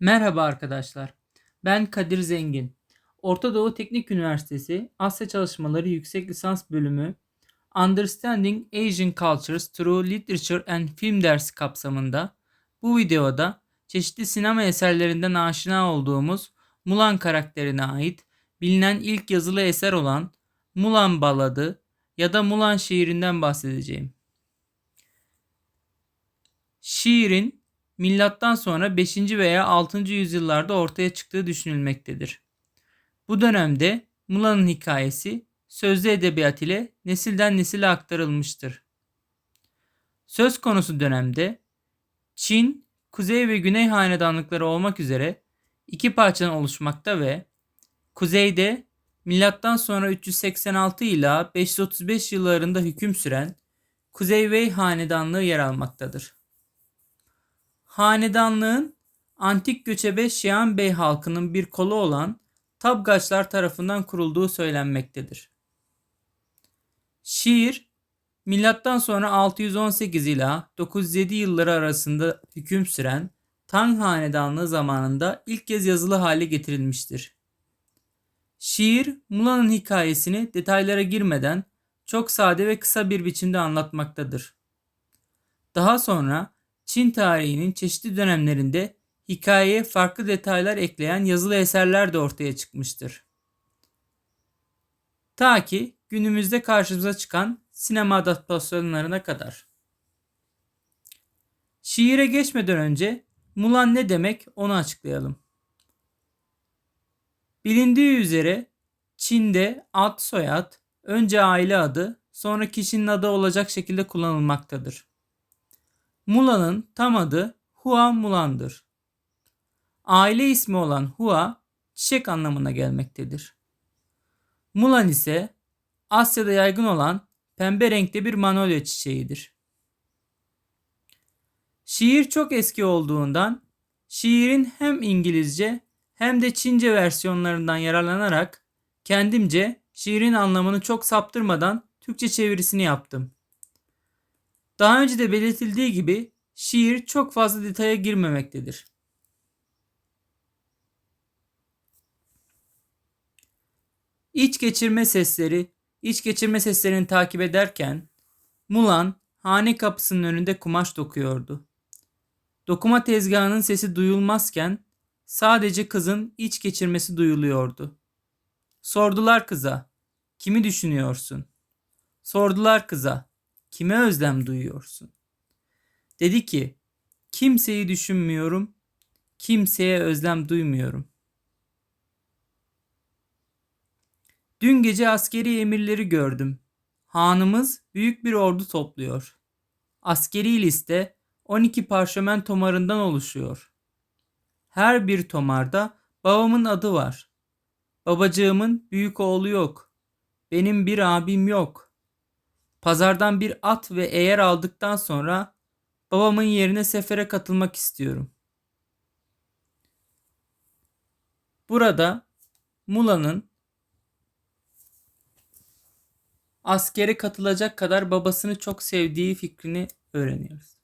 Merhaba arkadaşlar. Ben Kadir Zengin. Orta Doğu Teknik Üniversitesi Asya Çalışmaları Yüksek Lisans Bölümü Understanding Asian Cultures Through Literature and Film dersi kapsamında bu videoda çeşitli sinema eserlerinden aşina olduğumuz Mulan karakterine ait bilinen ilk yazılı eser olan Mulan Baladı ya da Mulan şiirinden bahsedeceğim. Şiirin milattan sonra 5. veya 6. yüzyıllarda ortaya çıktığı düşünülmektedir. Bu dönemde Mula'nın hikayesi sözlü edebiyat ile nesilden nesile aktarılmıştır. Söz konusu dönemde Çin, Kuzey ve Güney hanedanlıkları olmak üzere iki parçadan oluşmakta ve kuzeyde milattan sonra 386 ila 535 yıllarında hüküm süren Kuzey Wei hanedanlığı yer almaktadır. Hanedanlığın antik göçebe Şian Bey halkının bir kolu olan Tabgaçlar tarafından kurulduğu söylenmektedir. Şiir milattan sonra 618 ila 907 yılları arasında hüküm süren Tang Hanedanlığı zamanında ilk kez yazılı hale getirilmiştir. Şiir Mula'nın hikayesini detaylara girmeden çok sade ve kısa bir biçimde anlatmaktadır. Daha sonra Çin tarihinin çeşitli dönemlerinde hikayeye farklı detaylar ekleyen yazılı eserler de ortaya çıkmıştır. Ta ki günümüzde karşımıza çıkan sinema adaptasyonlarına kadar. Şiire geçmeden önce Mulan ne demek onu açıklayalım. Bilindiği üzere Çin'de ad soyad önce aile adı sonra kişinin adı olacak şekilde kullanılmaktadır. Mulan'ın tam adı Hua Mulan'dır. Aile ismi olan Hua çiçek anlamına gelmektedir. Mulan ise Asya'da yaygın olan pembe renkte bir manolya çiçeğidir. Şiir çok eski olduğundan şiirin hem İngilizce hem de Çince versiyonlarından yararlanarak kendimce şiirin anlamını çok saptırmadan Türkçe çevirisini yaptım. Daha önce de belirtildiği gibi şiir çok fazla detaya girmemektedir. İç geçirme sesleri, iç geçirme seslerini takip ederken Mulan hane kapısının önünde kumaş dokuyordu. Dokuma tezgahının sesi duyulmazken sadece kızın iç geçirmesi duyuluyordu. Sordular kıza, kimi düşünüyorsun? Sordular kıza, Kime özlem duyuyorsun? Dedi ki, kimseyi düşünmüyorum, kimseye özlem duymuyorum. Dün gece askeri emirleri gördüm. Hanımız büyük bir ordu topluyor. Askeri liste 12 parşömen tomarından oluşuyor. Her bir tomarda babamın adı var. Babacığımın büyük oğlu yok. Benim bir abim yok. Pazardan bir at ve eğer aldıktan sonra babamın yerine sefere katılmak istiyorum. Burada Mula'nın askere katılacak kadar babasını çok sevdiği fikrini öğreniyoruz.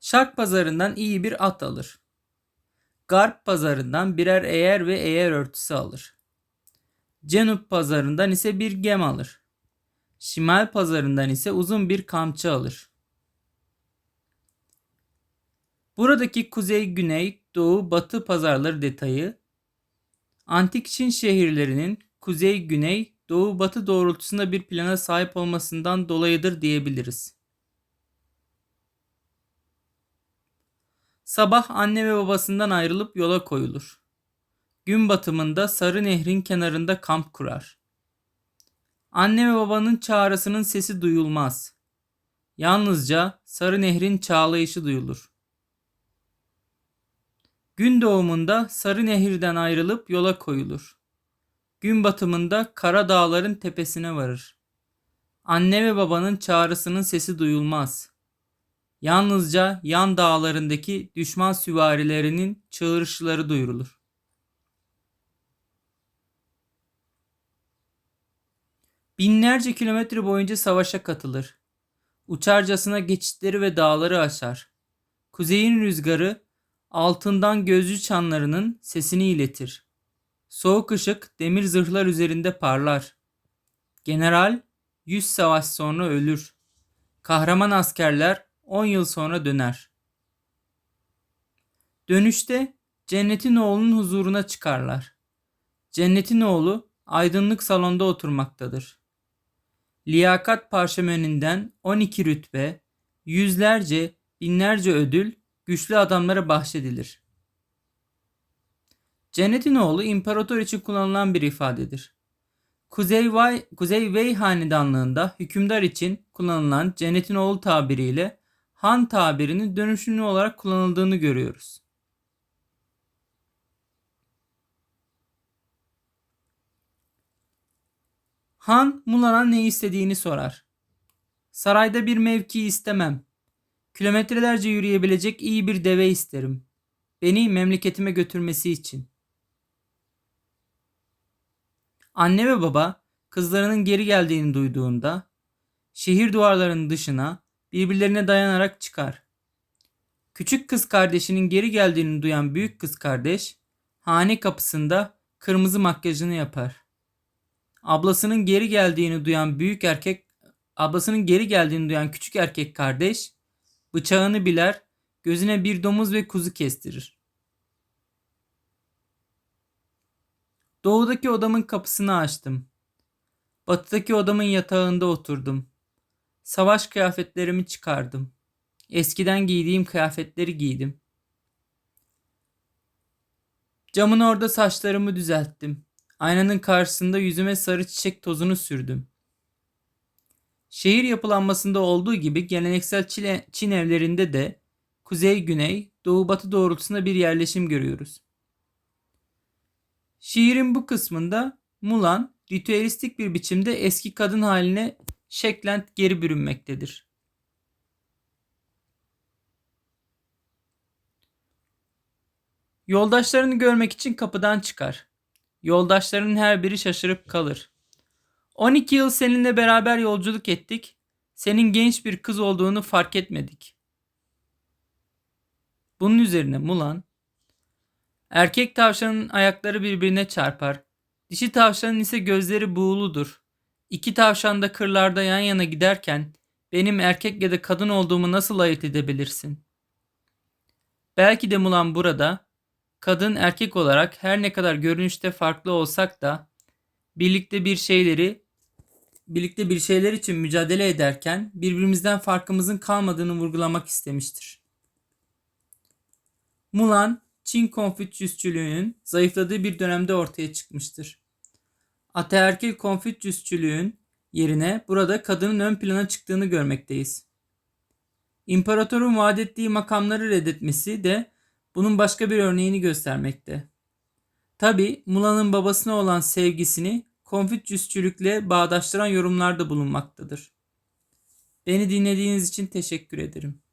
Şark pazarından iyi bir at alır. Garp pazarından birer eğer ve eğer örtüsü alır. Cenup pazarından ise bir gem alır. Şimal pazarından ise uzun bir kamçı alır. Buradaki kuzey, güney, doğu, batı pazarları detayı antik Çin şehirlerinin kuzey, güney, doğu, batı doğrultusunda bir plana sahip olmasından dolayıdır diyebiliriz. Sabah anne ve babasından ayrılıp yola koyulur. Gün batımında Sarı Nehrin kenarında kamp kurar. Anne ve babanın çağrısının sesi duyulmaz. Yalnızca Sarı Nehrin çağlayışı duyulur. Gün doğumunda Sarı Nehir'den ayrılıp yola koyulur. Gün batımında Kara Dağların tepesine varır. Anne ve babanın çağrısının sesi duyulmaz. Yalnızca yan dağlarındaki düşman süvarilerinin çığırışları duyurulur. Binlerce kilometre boyunca savaşa katılır. uçarcasına geçitleri ve dağları aşar. Kuzeyin rüzgarı altından gözcü çanlarının sesini iletir. Soğuk ışık demir zırhlar üzerinde parlar. General yüz savaş sonra ölür. Kahraman askerler on yıl sonra döner. Dönüşte cennetin oğlunun huzuruna çıkarlar. Cennetin oğlu aydınlık salonda oturmaktadır. Liyakat parşömeninden 12 rütbe, yüzlerce, binlerce ödül güçlü adamlara bahşedilir. Cennetin oğlu imparator için kullanılan bir ifadedir. Kuzey, Vay, Kuzey Wei hanedanlığında hükümdar için kullanılan cennetin oğlu tabiriyle Han tabirinin dönüşümlü olarak kullanıldığını görüyoruz. Han Mulan'a ne istediğini sorar. Sarayda bir mevki istemem. Kilometrelerce yürüyebilecek iyi bir deve isterim. Beni memleketime götürmesi için. Anne ve baba kızlarının geri geldiğini duyduğunda şehir duvarlarının dışına birbirlerine dayanarak çıkar. Küçük kız kardeşinin geri geldiğini duyan büyük kız kardeş hane kapısında kırmızı makyajını yapar. Ablasının geri geldiğini duyan büyük erkek ablasının geri geldiğini duyan küçük erkek kardeş bıçağını biler, gözüne bir domuz ve kuzu kestirir. Doğudaki odamın kapısını açtım. Batıdaki odamın yatağında oturdum. Savaş kıyafetlerimi çıkardım. Eskiden giydiğim kıyafetleri giydim. Camın orada saçlarımı düzelttim. Aynanın karşısında yüzüme sarı çiçek tozunu sürdüm. Şehir yapılanmasında olduğu gibi geleneksel Çin, evlerinde de kuzey-güney, doğu-batı doğrultusunda bir yerleşim görüyoruz. Şiirin bu kısmında Mulan ritüelistik bir biçimde eski kadın haline şeklen geri bürünmektedir. Yoldaşlarını görmek için kapıdan çıkar. Yoldaşlarının her biri şaşırıp kalır. 12 yıl seninle beraber yolculuk ettik. Senin genç bir kız olduğunu fark etmedik. Bunun üzerine Mulan, erkek tavşanın ayakları birbirine çarpar. Dişi tavşanın ise gözleri buğuludur. İki tavşan da kırlarda yan yana giderken benim erkek ya da kadın olduğumu nasıl ayırt edebilirsin? Belki de Mulan burada kadın erkek olarak her ne kadar görünüşte farklı olsak da birlikte bir şeyleri birlikte bir şeyler için mücadele ederken birbirimizden farkımızın kalmadığını vurgulamak istemiştir. Mulan, Çin Konfüçyüsçülüğünün zayıfladığı bir dönemde ortaya çıkmıştır. Ataerkil Konfüçyüsçülüğün yerine burada kadının ön plana çıktığını görmekteyiz. İmparatorun vaat ettiği makamları reddetmesi de bunun başka bir örneğini göstermekte. Tabi Mulan'ın babasına olan sevgisini Konfüçyüsçülükle bağdaştıran yorumlarda bulunmaktadır. Beni dinlediğiniz için teşekkür ederim.